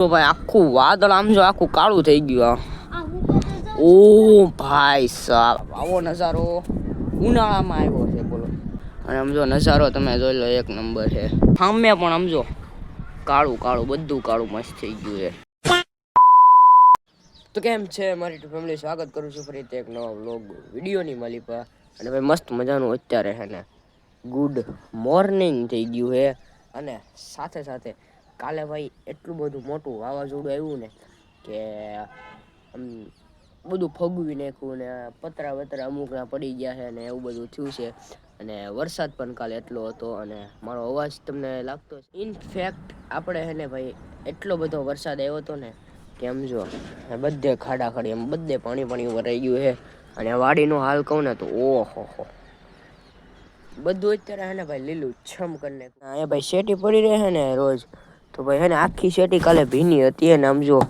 તો ભાઈ આખું વાદળ આમ જો આખું કાળું થઈ ગયું આ. ઓ ભાઈ સાહેબ આવો નજારો. ઉનાળામાં આવ્યો છે બોલો. અને આમ જો નજારો તમે જોઈ લો એક નંબર છે. સામે પણ આમ જો કાળું કાળું બધું કાળું મસ્ત થઈ ગયું છે. તો કેમ છે? મારી ફેમિલી સ્વાગત કરું છું ફરીથી એક નવા વ્લોગ વિડીયોની માલી પર. અને ભાઈ મસ્ત મજાનું અત્યારે છે ને ગુડ મોર્નિંગ થઈ ગયું છે. અને સાથે સાથે કાલે ભાઈ એટલું બધું મોટું વાવાઝોડું આવ્યું ને કે, આમ, બધું ફગવી નાખ્યું ને, પતરા વતરા અમુકના પડી ગયા છે ને એવું બધું થયું છે. અને વરસાદ પણ કાલે એટલો હતો અને મારો અવાજ તમને લાગતો ઇનફેક્ટ આપણે છે ને ભાઈ, એટલો બધો વરસાદ આવ્યો હતો ને કે એમ જો બધે ખાડા ખાડી એમ બધે પાણી પાણી ભરાઈ ગયું છે. અને વાડીનો હાલ કહું ને તો ઓહો હો. બધું અત્યારે હે ને ભાઈ લીલું છમ કરીને અહીંયા ભાઈ શેટી પડી રહે છે ને રોજ. તો ભાઈ હે આખી શેટી કાલે ભીની હતી એને આમ જો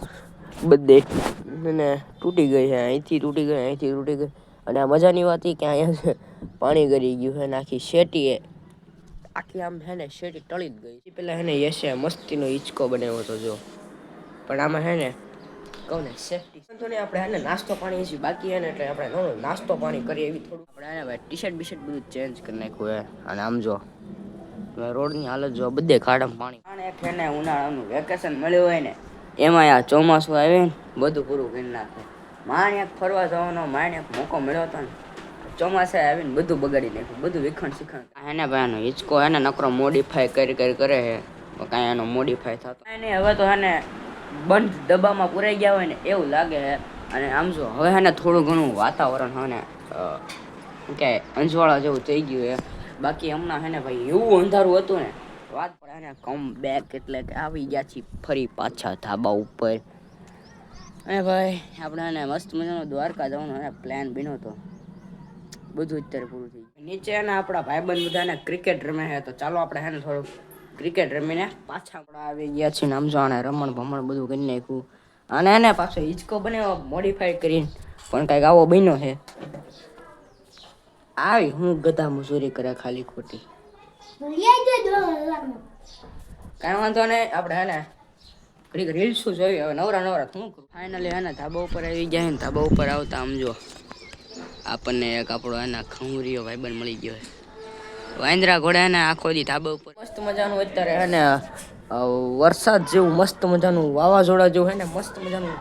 બધે ને તૂટી ગઈ છે અહીંથી તૂટી ગઈ, અહીંથી તૂટી ગઈ. અને આ મજાની વાત એ કે અહીંયા પાણી ગરી ગયું છે ને, આખી શેટી એ. આખી આમ હે ને શેટી ટળી જ ગઈ. પેલા હે ને યશે મસ્તીનો હિંચકો બનાવ્યો હતો, જો. પણ આમાં હે ને કહું ને સેફટી તો ને આપણે હે ને નાસ્તો પાણી છે બાકી એને એટલે આપણે નાસ્તો પાણી કરીએ એવી થોડું. આપણે હે ભાઈ ટી શર્ટ બી શર્ટ બધું ચેન્જ કરી નાખ્યું હે. અને આમ જો રોડની હાલત જો બધે ખાડામાં પાણી. અને એક ને ઉનાળાનું વેકેશન મળ્યું હોય ને એમાં આ ચોમાસું આવે ને બધું પૂરું કરી નાખે. માણ એક ફરવા જવાનો માણ એક મોકો મળ્યો હતો ને ચોમાસે આવીને બધું બગાડી નાખ્યું બધું વિખંડ શીખંડ એને ભાઈ આનો હિંચકો એને નકરો મોડિફાઈ કરી કરી કરે છે. કાંઈ એનો મોડિફાઈ થતો એને હવે તો એને બંધ ડબ્બામાં પુરાઈ ગયા હોય ને એવું લાગે છે. અને આમ જો હવે એને થોડું ઘણું વાતાવરણ હોય ને કે અંજવાળા જેવું થઈ ગયું છે. બાકી હમણાં હે ને ભાઈ એવું અંધારું હતું ને, વાત પણ એને કમ બેક એટલે કે આવી ગયા છીએ ફરી પાછા ધાબા ઉપર. અને ભાઈ, આપણે એને મસ્ત મજાનો દ્વારકા જવાનો એને પ્લાન બન્યો હતો બધું અત્યારે પૂરું થઈ ગયું. નીચે એના આપણા ભાઈબંધ બધાને ક્રિકેટ રમે છે, તો ચાલો આપણે હેને થોડું ક્રિકેટ રમીને પાછા આપણે આવી ગયા છીએ આમ જાણે રમણ ભમણ બધું કરી નાખ્યું. અને એને પાછો હિંચકો બનાવ્યો મોડિફાઈ કરીને. પણ કંઈક આવો બન્યો છે. આવી હું ગધા મજૂરી કરે ખાલી ખોટી. કાંઈ વાંધો નહીં આપણે હે ને ઘડીક રીલ્સો જોઈએ હવે નવરા નવરા શું કરું? ફાઇનલી હે ને ધાબા ઉપર આવી ગયા ને ધાબા ઉપર આવતા આમ જો આપણને એક આપણો એના ખંગરીયો ભાઈબંધ મળી ગયો વાંદરા ઘોડા ને આખો દી ધાબા ઉપર. મસ્ત મજાનું અત્યારે હે ને વરસાદ જેવું મસ્ત મજાનું વાવાઝોડા જેવું હે ને મસ્ત મજાનું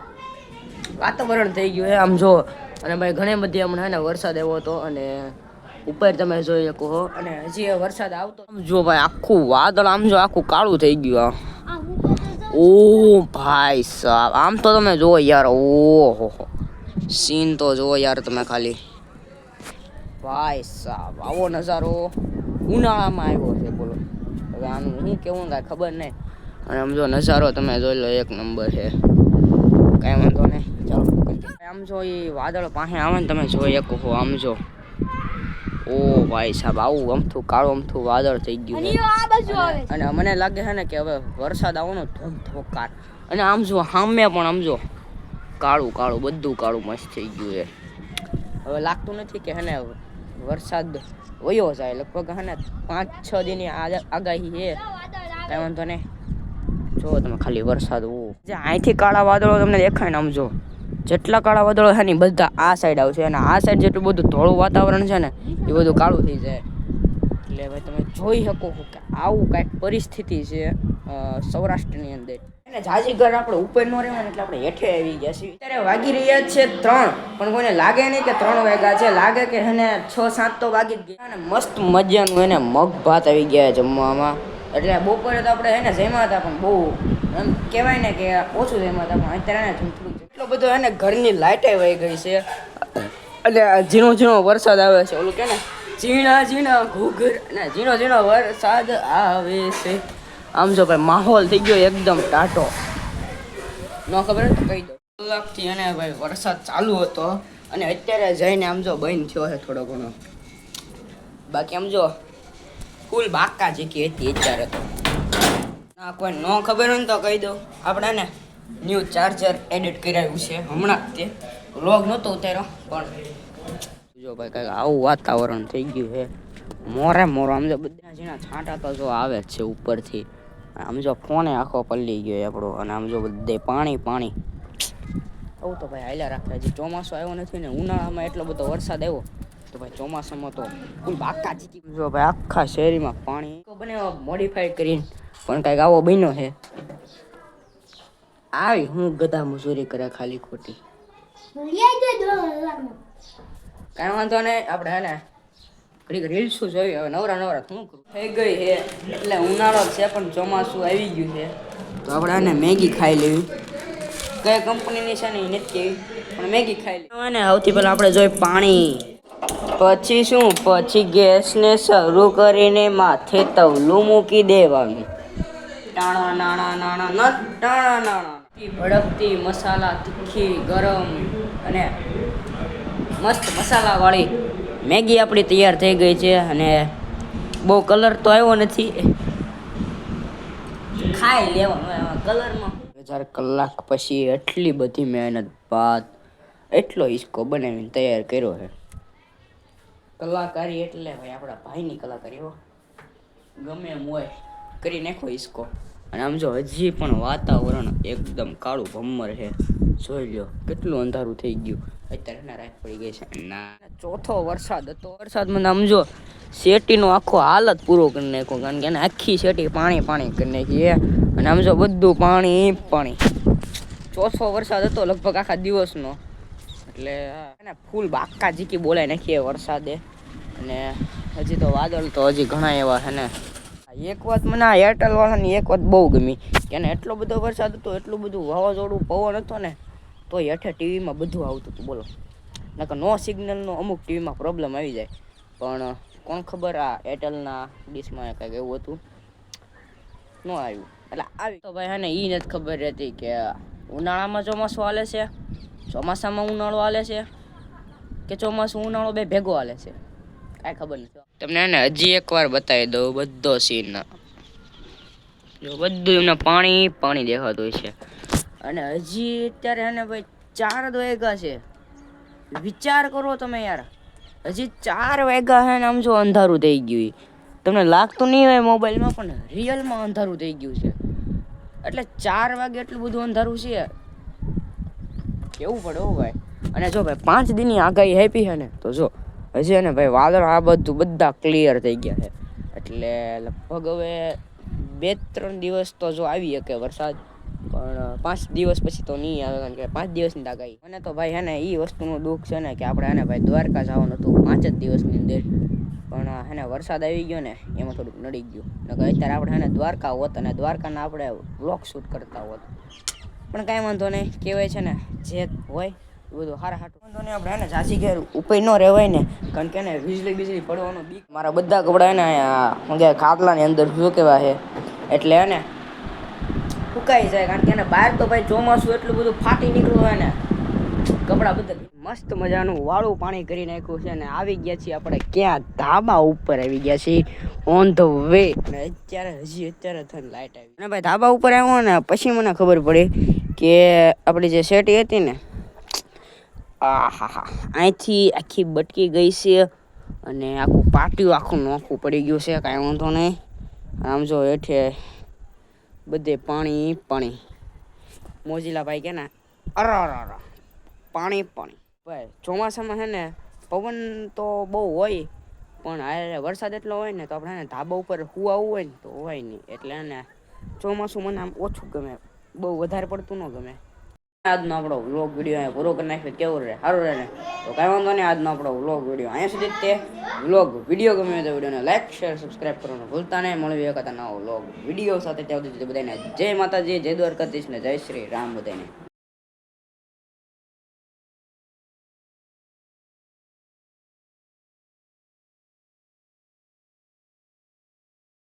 વાતાવરણ થઈ ગયું હે આમ જો અને ભાઈ ઘણી બધી હમણાં હે ને વરસાદ આવ્યો હતો અને ઉપર તમે જોઈ શકો છો અને હજી વરસાદ આવતો. જો ભાઈ, આખું વાદળ, આમ જો આખું કાળું થઈ ગયું ઓ ભાઈ સાહેબ આમ તો તમે જુઓ યાર, ઓહો. સીન તો જુઓ યાર તમે ખાલી. ભાઈ સાહેબ આવો નજારો. ઉનાળામાં આવ્યો છે, બોલો. હવે આનું શું કેવું કાંઈ ખબર નહીં. અને આમ જો નજારો તમે જોઈ લો, એક નંબર છે. કાંઈ વાંધો નહીં. ચાલો આમ જો એ વાદળ પાસે આવે ને તમે જોઈ શકો આમ જો. ઓ ભાઈ સાહેબ આવું અમથું કાળું અમથું વાદળ થઈ ગયું. અને મને લાગે છે ને કે હવે વરસાદ આવવાનો ધમધોકાર અને આમ જો સામે પણ આમ જો કાળું કાળું બધું કાળું મસ્ત થઈ ગયું છે. હવે લાગતું નથી કે હેને વરસાદ વયો જાય. લગભગ હેને પાંચ છ દિનની આગાહી છે. કાંઈ વાંધો નહીં. જો તમે ખાલી વરસાદ ઓ. જે અહીંથી કાળા વાદળો તમને દેખાય ને આમ જો. જેટલા કાળા વાદળો છે ને બધા આ સાઈડ આવશે અને આ સાઈડ જેટલું બધું ધોળું વાતાવરણ છે ને, એ બધું કાળું થઈ જાય. એટલે ભાઈ તમે જોઈ શકો કે આવું કાંઈક પરિસ્થિતિ છે સૌરાષ્ટ્રની અંદર. એને જાજી ઘર આપણે ઉપર ન રહેવાનું એટલે આપણે હેઠે આવી ગયા છીએ. અત્યારે વાગી રહ્યા છે ત્રણ, પણ કોઈને લાગે નહીં કે ત્રણ વાગ્યા છે. લાગે કે એને છ, સાત તો વાગી જ ગયા. અને મસ્ત મજાનું એને મગ ભાત આવી ગયા જમવામાં. એટલે બપોરે તો આપણે એને જમ્યા હતા પણ બહુ, એમ કહેવાય ને કે ઓછું જમ્યા હતા પણ અત્યારે થોડું એટલો બધો એને ઘરની લાઇટે વહી ગઈ છે. એટલે ઝીણો ઝીણો વરસાદ આવે છે, ઓલું કે ને? ઝીણા ઝીણા ઘૂઘર ને ઝીણો ઝીણો વરસાદ આવે છે. આમ જો ભાઈ માહોલ થઈ ગયો એકદમ ટાટો. ન ખબર કહી દો કલાકથી અને ભાઈ વરસાદ ચાલુ હતો અને અત્યારે જઈને આમ જો બંધ થયો છે થોડો ઘણો. બાકી આમ જો ફૂલ બાકા જેકી હતી અત્યારે તો. ના, કોઈ ન ખબર હોય ને તો કહી દો આપણે ને ન્યૂ ચાર્જર એડિટ કરાવ્યું છે હમણાં તે. લોગ નહોતો ઉતાર્યો, પણ જો ભાઈ કાંઈક આવું વાતાવરણ થઈ ગયું છે. મોરે મોરો, આમ જો બધા જીણા છાંટા તો જો આવે જ છે ઉપરથી. આમ જો ફોને આખો પલ્લી ગયો આપણો, અને આમ જો બધે પાણી પાણી. આવું તો ભાઈ હાલ્યા રાખે, હજી ચોમાસું આવ્યો નથી ને ઉનાળામાં એટલો બધો વરસાદ આવ્યો, તો ભાઈ ચોમાસામાં તો ફૂલ આખા જીતી જો ભાઈ આખા શહેરીમાં પાણી બને મોડિફાઈડ કરીને પણ કાંઈક આવો બન્યો છે. આવી હું ગધા મજૂરી કરે ખાલી ખોટી. કાંઈ વાંધો નહીં આપણે હે ને ઘડીક રીલ્સો જોઈ હવે નવરા નવરા શું કરું? થઈ ગઈ છે એટલે ઉનાળો છે પણ ચોમાસું આવી ગયું છે. તો આપણે આને મેગી ખાઈ લેવી. કઈ કંપનીની છે ને નથી કેવી પણ મેગી ખાઈ લેવી. ને સૌથી પહેલાં આપણે જોઈ પાણી. પછી શું? પછી ગેસને શરૂ કરીને માથે તવલું મૂકી દેવાનું. ટાણા નાણા નાણા ન ટાણા નાણા. ભડકતી મસાલા તીખી, ગરમ અને મસ્ત મસાલાવાળી મેગી આપણી તૈયાર થઈ ગઈ છે અને બહુ કલર તો આવ્યો નથી. ખાઈ લેવાનો કલરમાં. હજાર કલાક પછી એટલી બધી મહેનત બાદ એટલો હિસકો બનાવીને તૈયાર કર્યો છે. કલાકારી એટલે ભાઈ આપણા ભાઈની કલાકારી હો. ગમે એમ હોય, કરી નાખો હિસકો. અને આમ જો, હજી પણ વાતાવરણ એકદમ કાળું ભમ્મર છે. જોઈ લ્યો, કેટલું અંધારું થઈ ગયું. અત્યારે રાત પડી ગઈ છે. ના. ચોથો વરસાદ હતો. વરસાદ મને જો શેટીનો આખો હાલત પૂરો કરી નાખ્યો. કારણ કે એને આખી શેટી પાણી પાણી કરી નાખી અને આમ જો, બધું પાણી પાણી. ચોથો વરસાદ હતો લગભગ આખા દિવસનો. એટલે એને ફૂલ બાકા જીકી બોલાઈ નાખીએ વરસાદે. અને હજી તો વાદળ તો હજી ઘણા એવા છે ને. એક વાત મને આ એરટેલ વાળાની એક વાત બહુ ગમી. કે એટલો બધો વરસાદ હતો, એટલું બધું વાવાઝોડું, પવન હતો ને તો હેઠે ટીવીમાં બધું આવતું હતું, બોલો. નકર નો સિગ્નલનો અમુક ટીવીમાં પ્રોબ્લેમ આવી જાય. પણ, કોણ ખબર આ એરટેલના ડીશમાં કંઈક એવું હતું? ન આવ્યું. એટલે આવી તો ભાઈ હે ને એ નથી ખબર રહેતી કે ઉનાળામાં ચોમાસું હાલે છે? ચોમાસામાં ઉનાળો હાલે છે? કે ચોમાસું ઉનાળો બે ભેગો હાલે છે? કાંઈ ખબર નથી. તમને ને હજી એકવાર બતાવી દઉં બધો સીન જો બધું એમને પાણી પાણી દેખાતું હોય છે. અને હજી અત્યારે એને ભાઈ ચાર જ વાગ્યા છે. વિચાર કરો તમે યાર. હજી ચાર વાગ્યા છે ને આમ જો અંધારું થઈ ગયું. તમને લાગતું નહીં હોય મોબાઈલમાં, પણ રિયલમાં અંધારું થઈ ગયું છે. એટલે ચાર વાગે એટલું બધું અંધારું છે. કેવું પડે હો ભાઈ? અને જો ભાઈ, પાંચ દિનની આગાહી હેપી છે ને, તો જો. હજી ને ભાઈ, વાદળ આ બધું બધા ક્લિયર થઈ ગયા છે. એટલે લગભગ હવે બે ત્રણ દિવસ તો જો આવી શકે વરસાદ, પણ પાંચ દિવસ પછી તો નહીં આવે, કારણ કે પાંચ દિવસની આગાહી મને તો ભાઈ હે ને એ વસ્તુનું દુઃખ છે ને કે આપણે હે ને ભાઈ દ્વારકા જવાનું હતું પાંચ જ દિવસની અંદર. પણ હે ને વરસાદ આવી ગયો ને, એમાં થોડુંક નડી ગયું. નકર અત્યારે આપણે હે ને દ્વારકા હોત અને દ્વારકાના આપણે વ્લોગ શૂટ કરતા હોત. પણ કાંઈ વાંધો નહીં, કહેવાય છે ને, જે હોય બધું હારા હાટું. વાંધો નહીં આપણે એને ઝાંસી ઘેર ઉપર ન રહેવાય ને. કારણ કે એને વીજળી બીજળી પડવાનો બીક. મારા બધા કપડાં એને શું કહેવાય ખાટલાની અંદર કહેવાય છે એટલે એને ફૂંકાઈ જાય. કારણ કે એને બહાર તો ભાઈ ચોમાસું એટલું બધું ફાટી નીકળ્યું હોય ને. કપડાં બધા મસ્ત મજાનું વાળું પાણી કરી નાખ્યું છે અને આવી ગયા છીએ આપણે ક્યાં? ધાબા ઉપર આવી ગયા છીએ. ઓન ધ વે અને અત્યારે હજી અત્યારે થઈને લાઇટ આવી. અને ભાઈ ધાબા ઉપર આવ્યો ને, પછી મને ખબર પડી કે આપણી જે શેટી હતી ને આ હા હા અહીંથી આખી બટકી ગઈ છે અને આખું પાટિયું આખું નોખું પડી ગયું છે, કાંઈ વાંધો નહીં. આમ જો હેઠે બધે પાણી પાણી. મોજીલા ભાઈ કે ને અર અર. પાણી પાણી. ભાઈ, ચોમાસામાં છે ને, પવન તો બહુ હોય, પણ હારે વરસાદ એટલો હોય ને તો આપણે ધાબા ઉપર હુવાવું હોય ને તો હોય નહીં. એટલે ને ચોમાસું મને આમ ઓછું ગમે. બહુ વધારે પડતું ન ગમે. આજનો આપણો વ્લોગ વીડિયો અહીંયા પૂરો કરી નાખ્યો, કેવું રહે? સારું રહે ને? તો કાંઈ વાંધો નહીં, આજનો આપણો વ્લોગ વીડિયો અહીંયા સુધી તે. વ્લોગ વીડિયો ગમે તો વિડીયોને લાઈક શેર સબસ્ક્રાઈબ કરવાનું ભૂલતા નહીં. મળવી વખત નવો વ્લોગ વીડિયો સાથે. ત્યાં સુધી બધાને જય માતાજી, જય દ્વારકાધીશ ને જય શ્રી રામ બધાને.